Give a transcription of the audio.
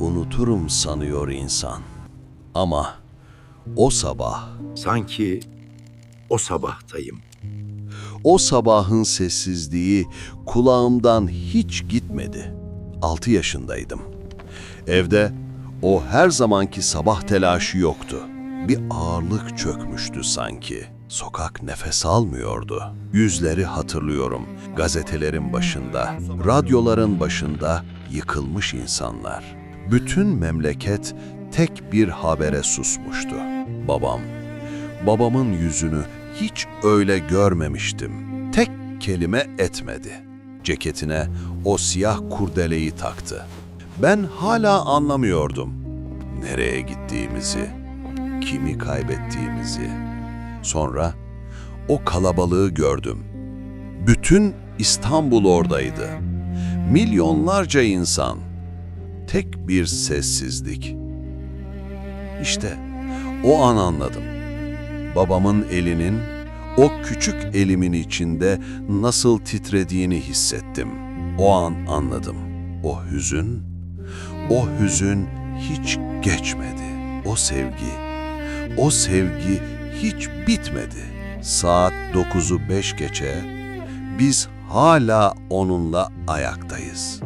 unuturum sanıyor insan. Ama o sabah, Sanki o sabahtayım. o sabahın sessizliği kulağımdan hiç gitmedi. Altı yaşındaydım. Evde o her zamanki sabah telaşı yoktu. Bir ağırlık çökmüştü sanki. Sokak nefes almıyordu. Yüzleri hatırlıyorum. Gazetelerin başında, radyoların başında yıkılmış insanlar. Bütün memleket tek bir habere susmuştu. Babam. Babamın yüzünü hiç öyle görmemiştim. Tek kelime etmedi. Ceketine o siyah kurdeleyi taktı. Ben hala anlamıyordum. Nereye gittiğimizi, kimi kaybettiğimizi. Sonra o kalabalığı gördüm. Bütün İstanbul oradaydı. Milyonlarca insan. Tek bir sessizlik. İşte o an anladım. Babamın elinin o küçük elimin içinde nasıl titrediğini hissettim. O an anladım. O hüzün, o hüzün hiç geçmedi. O sevgi, o sevgi hiç bitmedi. Saat 9'u 5 geçe biz hala onunla ayaktayız.